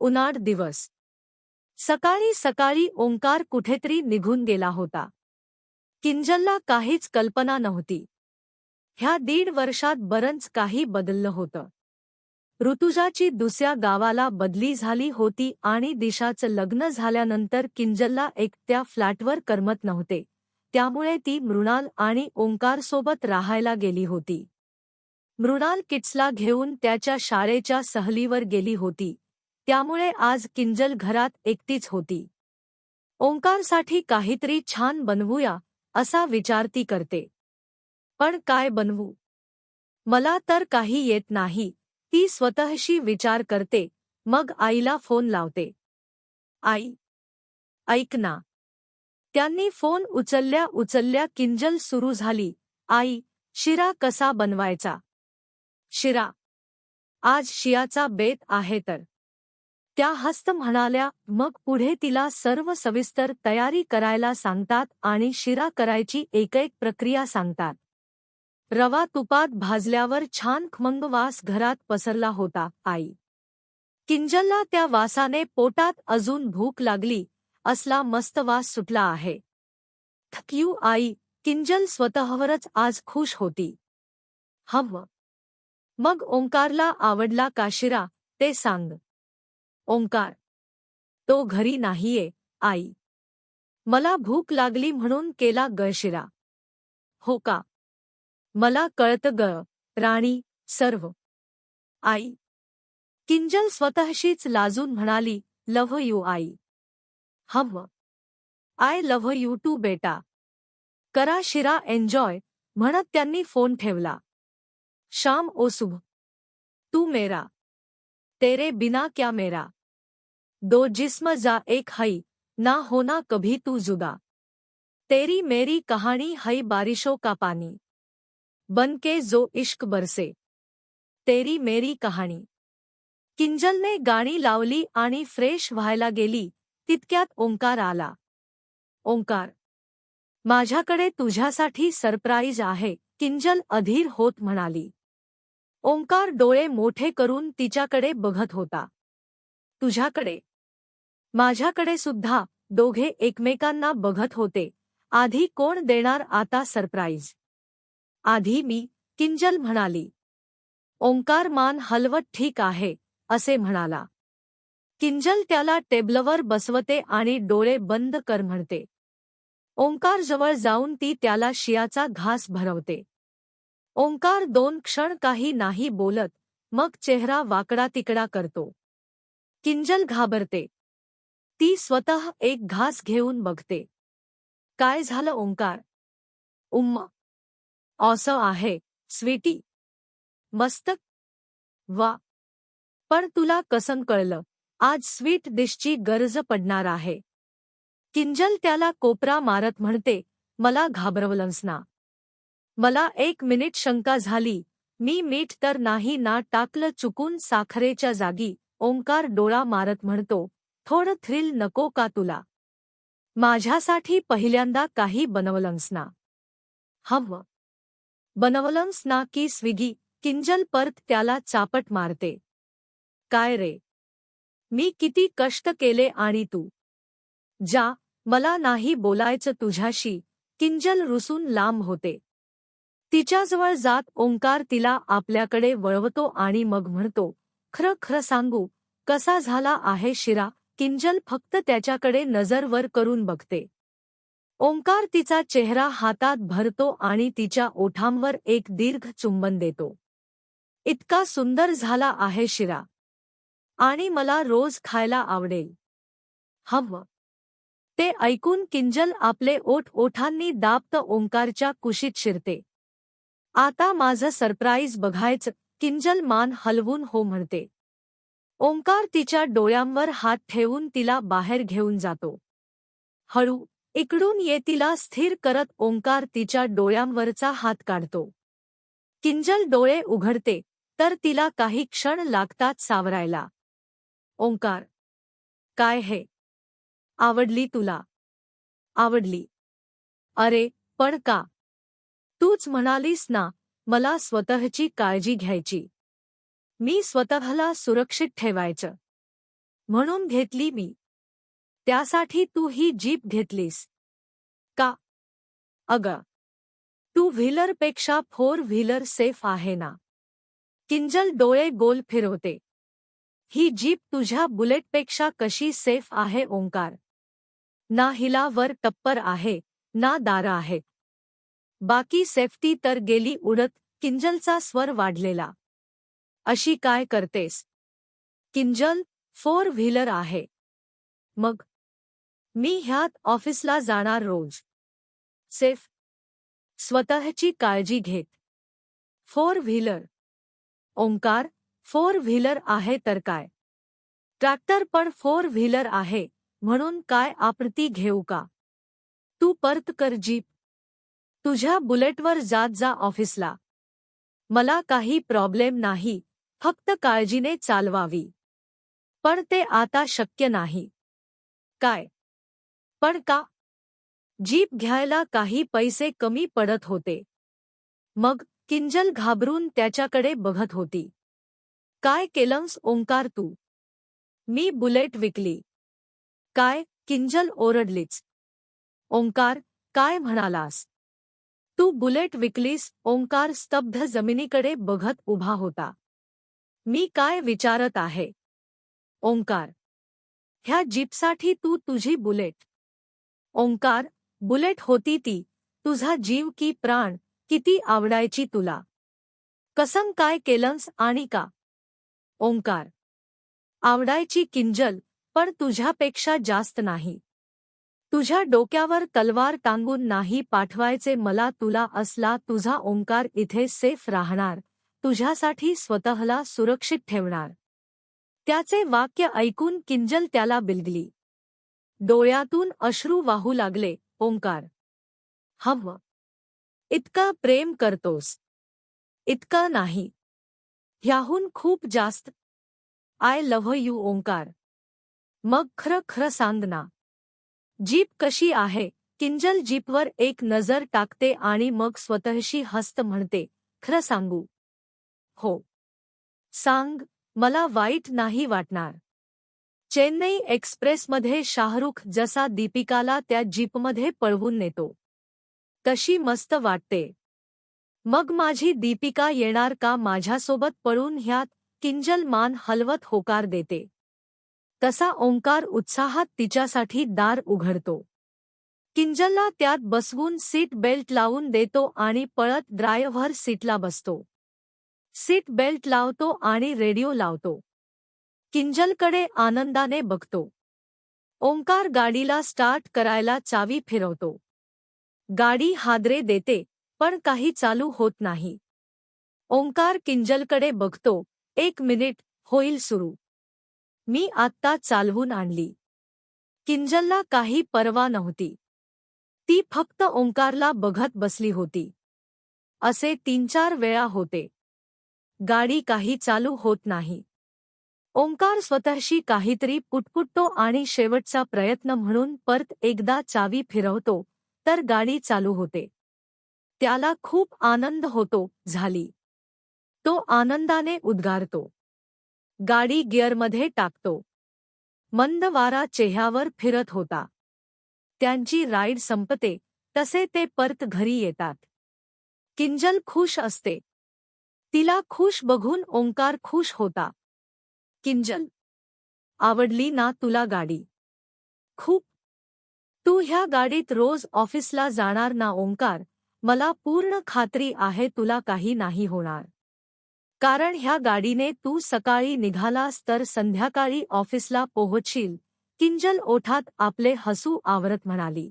उन्हाळ दिवस. सकाळी सकाळी ओंकार कुठेतरी निघून गेला होता. किंजलला काहीच कल्पना नव्हती. ह्या दीड वर्षात बरंच काही बदललं होतं. ऋतुजाची दुसऱ्या गावाला बदली झाली होती आणि दिशाचं लग्न झाल्यानंतर किंजलला एकट्या फ्लॅटवर करमत नव्हते. त्यामुळे ती मृणाल आणि ओंकारसोबत राहायला गेली होती. मृणाल किट्सला घेऊन त्याच्या शाळेच्या सहलीवर गेली होती. त्यामुळे आज किंजल घरात एकटीच होती. ओंकारसाठी काहीतरी छान बनवूया असा विचार ती करते. पण काय बनवू? मला तर काही येत नाही. ती स्वतःशी विचार करते मग आईला फोन लावते. आई ऐक ना. त्यांनी फोन उचलल्या उचलल्या किंजल सुरू झाली. आई शिरा कसा बनवायचा? शिरा. आज शियाचा बेत आहे तर. त्या हस्त म्हणाल्या मग पुढे तिला सर्व सविस्तर तयारी करायला सांगतात आणि शिरा करायची एकैक प्रक्रिया सांगतात. रवा तुपात भाजल्यावर छान खमंग वास घरात पसरला होता आई! किंजलला त्या वासाने पोटात अजून भूक लागली असला मस्त वास सुटला आहे. थक्यू आई! किंजल स्वतःवरच आज खुश होती. हम मग ओंकारला आवडला काशिरा ते सांग. ओंकार. तो घरी नाहीये आई. मला भूक लागली म्हणून केला गळशिरा. हो का? मला कळतं ग राणी सर्व. आई. किंजल स्वतःशीच लाजून म्हणाली लव्ह यू आई. हम. आय लव्ह यू टू बेटा. करा शिरा एन्जॉय म्हणत त्यांनी फोन ठेवला. शाम ओसुभ तू मेरा. तेरे बिना क्या मेरा. दो जिस्म जा एक हई ना होना कभी तू जुदा। तेरी मेरी कहानी हई बारिशों का पानी। बन के जो इश्क बरसे। तेरी मेरी कहाणी किंजलने गाणी लावली आणि फ्रेश व्हायला गेली तितक्यात ओंकार आला. ओंकार माझ्याकडे तुझ्यासाठी सरप्राईज आहे किंजल अधीर होत म्हणाली. ओंकार डोळे मोठे करून तिच्याकडे बघत होता. तुझ्याकडे माझ्याकडे सुद्धा दोघे एकमेकांना बघत होते. आधी कोण देणार आता सरप्राईज? आधी मी किंजल म्हणाली. ओंकार मान हलवत ठीक आहे असे म्हणाला. किंजल त्याला टेबलवर बसवते आणि डोळे बंद कर म्हणते. ओंकार जवळ जाऊन ती त्याला शियाचा घास भरवते. ओंकार दोन क्षण काही नाही बोलत मग चेहरा वाकडा तिकडा करतो. किंजल घाबरते. ती स्वतः एक घास घेऊन बघते. काय झालं ओंकार? उम्मा. असं आहे स्वीटी. मस्तक. वा. पण तुला कसं कळलं? आज स्वीट डिशची गरज पडणार आहे. किंजल त्याला कोपरा मारत म्हणते मला घाबरवलंस ना. मला एक मिनिट शंका झाली. मी मीठ तर नाही ना टाकलं चुकून साखरेच्या जागी. ओंकार डोळा मारत म्हणतो थोडं थ्रिल नको का तुला? माझ्यासाठी पहिल्यांदा काही बनवलंस ना हव बनवलंस ना की स्विगी किंजल परत त्याला चापट मारते. काय रे? मी किती कष्ट केले आणि तू? जा मला नाही बोलायचं तुझ्याशी किंजल रुसून लांब होते. तिच्याजवळ जात ओंकार तिला आपल्याकडे वळवतो आणि मग म्हणतो खरं खरं सांगू कसा झाला आहे शिरा? किंजल फक्त त्याच्याकडे नजरवर करून बघते. ओंकार तिचा चेहरा हातात भरतो आणि तिच्या ओठांवर एक दीर्घ चुंबन देतो. इतका सुंदर झाला आहे शिरा. आणि मला रोज खायला आवडेल. हव ते ऐकून किंजल आपले ओठ ओठांनी दाप्त ओंकारच्या कुशीत शिरते. आता माझं सरप्राईज बघायचं किंजल मान हलवून हो म्हणते. ओंकार तिच्या डोळ्यांवर हात ठेवून तिला बाहेर घेऊन जातो. हळू इकडून ये तिला स्थिर करत ओंकार तिच्या डोळ्यांवरचा हात काढतो. किंजल डोळे उघडते तर तिला काही क्षण लागतात सावरायला. ओंकार काय हे? आवडली तुला? आवडली. अरे पण का? तूच म्हणालीस ना मला स्वतःची काळजी घ्यायची. मी स्वतःला सुरक्षित ठेवायचं. म्हणून घेतली मी. त्यासाठी तू ही जीप घेतलीस. का? अग. टू व्हीलरपेक्षा फोर व्हीलर सेफ आहे ना? किंजल डोळे गोल फिरवते. ही जीप तुझ्या बुलेटपेक्षा कशी सेफ आहे ओंकार? ना हिला वर टप्पर आहे ना दारं आहेत बाकी सेफ्टी तर गेली उडत किंजलचा स्वर वाढलेला. अशी काय करतेस? किंजल फोर व्हीलर आहे. मग? मी ह्यात ऑफिसला जाणार रोज. सेफ? स्वतःची काळजी घेत. Four wheeler. Omkar four wheeler आहे तर काय? ट्रॅक्टर पण फोर व्हीलर आहे म्हणून काय आपत्ती घेऊ का? तू परत कर जीप. तुझ्या बुलेटवर जात जा ऑफिसला. मला काही प्रॉब्लेम नाही. फक्त काळजीने चालवावी. पण ते आता शक्य नाही. काय? पण का? जीप घ्यायला काही पैसे कमी पडत होते. मग किंजल घाबरून त्याच्याकडे बघत होती. काय केलंस ओंकार तू? मी बुलेट विकली. काय? किंजल ओरडलीच. ओंकार काय म्हणालास? तू बुलेट विकलीस? ओंकार स्तब्ध जमिनीकडे बघत उभा होता. मी काय विचारत आहे? ओंकार. ह्या जीपसाठी तू तुझी बुलेट. ओंकार, बुलेट होती ती. तुझा जीव की प्राण, किती आवडायची तुला. कसम काय केलंस आणि का? ओंकार. आवडायची किंजल, पण तुझ्यापेक्षा जास्त नाही. तुझ्या डोक्यावर तलवार टांगून नाही पाठवायचे मला तुला असला तुझा ओंकार इथे सेफ़ राहणार. तुझ्यासाठी स्वतःला सुरक्षित ठेवणार. त्याचे वाक्य ऐकून किंजल त्याला बिलगली. डोळ्यातून अश्रू वाहू लागले ओंकार. हव. इतका प्रेम करतोस. इतका नाही. ह्याहून खूप जास्त. I love you Omkar. मग खरं खरं सांग ना. जीप कशी आहे? किंजल जीपवर एक नजर टाकते आणि मग स्वतःशी हस्त म्हणते खरं सांगू. हो. सांग मला वाईट नाही वाटणार. चेन्नई एक्सप्रेसमध्ये शाहरुख जसा दीपिकाला त्या जीपमध्ये पळवून नेतो. तशी मस्त वाटते. मग माझी दीपिका येणार का माझ्यासोबत पळून ह्यात किंजल मान हलवत होकार देते. तसा ओंकार उत्साहात तिच्यासाठी दार उघडतो. किंजलला त्यात बसवून सीट बेल्ट लावून देतो आणि पळत ड्रायव्हर सीटला बसतो. सीट बेल्ट लावतो आणि रेडिओ लावतो. किंजलकडे आनंदाने बघतो. ओंकार गाडीला स्टार्ट करायला चावी फिरवतो. गाडी हादरे देते पण काही चालू होत नाही. ओंकार किंजलकडे बघतो एक मिनिट होईल सुरू. मी आत्ता चालवून आणली. किंजलला काही परवा नव्हती. ती फक्त ओंकारला बघत बसली होती. असे तीन चार वेळा होते. गाडी काही चालू होत नाही. ओंकार स्वतःशी काहीतरी पुटपुटतो आणि शेवटचा प्रयत्न म्हणून परत एकदा चावी फिरवतो तर गाडी चालू होते. त्याला खूप आनंद होतो झाली. तो आनंदाने उद्गारतो. गाडी गिअरमध्ये टाकतो. मंद वारा चेह्यावर फिरत होता. त्यांची राईड संपते तसे ते परत घरी येतात. किंजल खुश असते. तिला खुश बघून ओंकार खुश होता. किंजल. आवडली ना तुला गाडी? खूप. तू ह्या गाडीत रोज ऑफिसला जाणार ना ओंकार? मला पूर्ण खात्री आहे तुला काही नाही होणार. कारण ह्या गाडीने तू सकाळी निघालास तर संध्याकाळी ऑफिसला पोहोचशील. किंजल ओठात आपले हसू आवरत म्हणाली.